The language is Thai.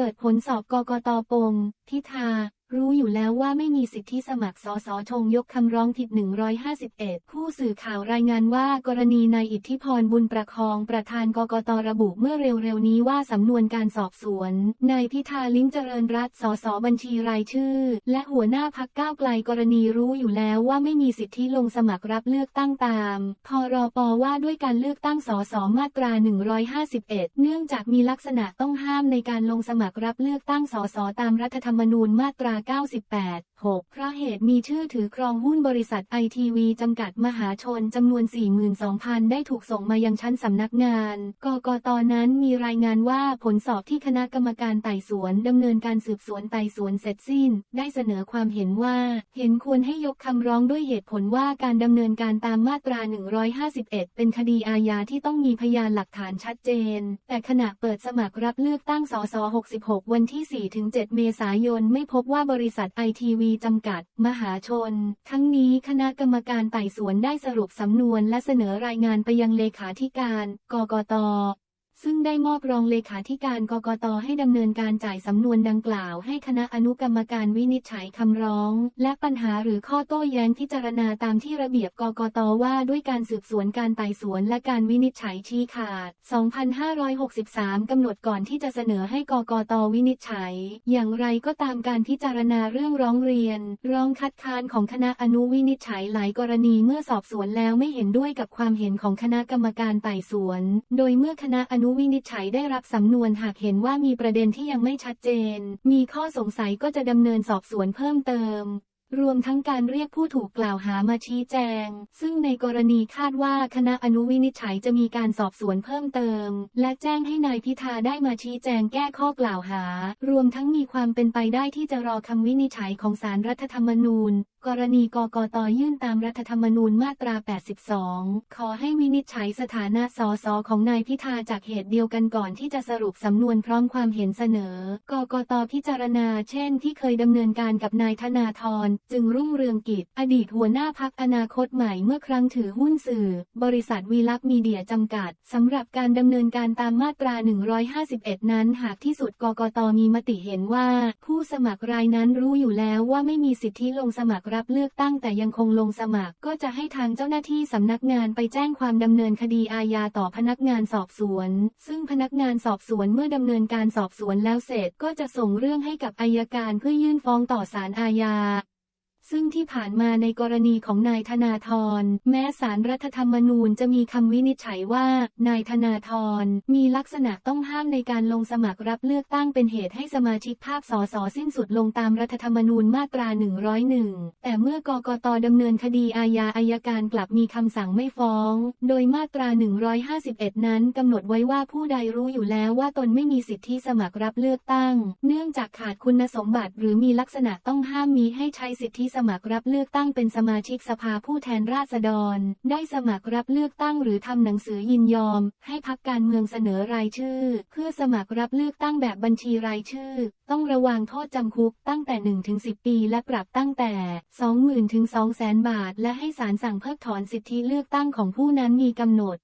เปิดผลสอบกกตปงพิธา รู้อยู่แล้วว่าไม่มีสิทธิสมัครสสชงยกคำร้องผิด151 ผู้สื่อข่าวรายงานว่ากรณีนายอิทธิพรบุญประคองประธานกกตระบุเมื่อเร็วๆนี้ว่าสำนวนการสอบสวนนายพิธาลิ้มเจริญรัตน์สสบัญชีรายชื่อ และหัวหน้าพักก้าวไกลกรณีรู้อยู่แล้วว่าไม่มีสิทธิลงสมัครรับเลือกตั้งตาม พรปว่าด้วยการเลือกตั้งสสมาตรา 151 เนื่องจากมีลักษณะต้องห้ามในการลงสมัครรับเลือกตั้งสสตามรัฐธรรมนูญมาตรา98 6เพราะเหตุมีชื่อถือครองหุ้นบริษัทไอทีวีจำกัดมหาชนจำนวน 42,000 ได้ถูกส่งมายังชั้นสำนักงาน กกตนั้นมีรายงานว่าผลสอบที่คณะกรรมการไต่สวนดำเนินการสืบสวนไต่สวนเสร็จสิ้น ได้เสนอความเห็นว่า เห็นควรให้ยกคำร้องด้วยเหตุผลว่าการดำเนินการตามมาตรา 151 เป็นคดีอาญาที่ต้องมีพยานหลักฐานชัดเจน แต่ขณะเปิดสมัครรับเลือกตั้งสส66 วันที่ 4-7 เมษายนไม่พบว่าบริษัทไอทีวีจำกัด มหาชน ทั้งนี้คณะกรรมการไต่สวนได้สรุปสำนวนและเสนอรายงานไปยังเลขาธิการ กกต ซึ่งได้มอบรองเลขาธิการกกตให้ดำเนินการจ่ายสำนวนดังกล่าว ให้คณะอนุกรรมการวินิจฉัยคำร้อง และปัญหาหรือข้อโต้แย้งพิจารณาตามที่ระเบียบกกตว่าด้วยการสืบสวนการไต่สวนและการวินิจฉัยชี้ขาด 2563 กำหนดก่อนที่จะเสนอให้กกตวินิจฉัย อย่างไรก็ตามการพิจารณาเรื่องร้องเรียน ร้องคัดค้านของคณะอนุวินิจฉัยหลายกรณีเมื่อสอบสวนแล้วไม่เห็นด้วยกับความเห็นของคณะกรรมการไต่สวน โดยเมื่อคณะอนุวินิจฉัยได้รับสำนวนหากเห็นว่ามีประเด็นที่ยังไม่ชัดเจน มีข้อสงสัยก็จะดำเนินสอบสวนเพิ่มเติม รวมทั้งการเรียกผู้ถูกกล่าวหามาชี้แจง ซึ่งในกรณีคาดว่าคณะอนุวินิจฉัยจะมีการสอบสวนเพิ่มเติม และแจ้งให้นายพิธาได้มาชี้แจงแก้ข้อกล่าวหา รวมทั้งมีความเป็นไปได้ที่จะรอคำวินิจฉัยของศาลรรัฐธรรมนูญ กรณีกกตยื่นตามรัฐธรรมนูญมาตรา 82 ขอให้วินิจฉัยสถานะสสของนายพิธาจากเหตุเดียวกันก่อนที่จะสรุปสำนวนพร้อมความเห็นเสนอ กกตพิจารณา เช่น ที่เคยดำเนินการกับนายธนาธรจึงรุ่งเรืองกิจ อดีตหัวหน้าพักอนาคตใหม่เมื่อครั้งถือหุ้นสื่อ บริษัทวีลักษ์มีเดียจำกัด สำหรับการดำเนินการตามมาตรา 151 นั้น หากที่สุดกกตมีมติเห็นว่า ผู้สมัครรายนั้นรู้อยู่แล้วว่าไม่มีสิทธิลงสมัครรับเลือกตั้งแต่ยังคงลงสมัคร ก็จะให้ทางเจ้าหน้าที่สำนักงานไปแจ้งความดำเนินคดีอาญาต่อพนักงานสอบสวน ซึ่งพนักงานสอบสวนเมื่อดำเนินการสอบสวนแล้วเสร็จก็จะส่งเรื่องให้กับอายการเพื่อยื่นฟ้องต่อศาลอาญา ซึ่งที่ผ่านมาในกรณีของนายธนาธร แม้สารรัฐธรรมนูญจะมีคำวินิจฉัยว่า นายธนาธร มีลักษณะต้องห้ามในการลงสมัครรับเลือกตั้งเป็นเหตุให้สมาชิกภาพสสสิ้นสุดลงตามรัฐธรรมนูญมาตรา 101 แต่เมื่อกกตดำเนินคดีอาญาอายการกลับมีคำสั่งไม่ฟ้อง โดยมาตรา 151 นั้นกำหนดไว้ว่าผู้ใดรู้อยู่แล้วว่าตนไม่มีสิทธิสมัครรับเลือกตั้ง เนื่องจากขาดคุณสมบัติ หรือมีลักษณะต้องห้ามมีให้ใช้สิทธิสมัครรับเลือกตั้งเป็นสมาชิกสภาผู้แทนราษฎร ได้สมัครรับเลือกตั้งหรือทำหนังสือยินยอม ให้พักการเมืองเสนอรายชื่อ เพื่อสมัครรับเลือกตั้งแบบบัญชีรายชื่อ ต้องระวังโทษจำคุกตั้งแต่1ถึง10 ปี และปรับตั้งแต่ 20,000ถึง200,000 บาท และให้ศาลสั่งเพิกถอนสิทธิเลือกตั้งของผู้นั้นมีกำหนด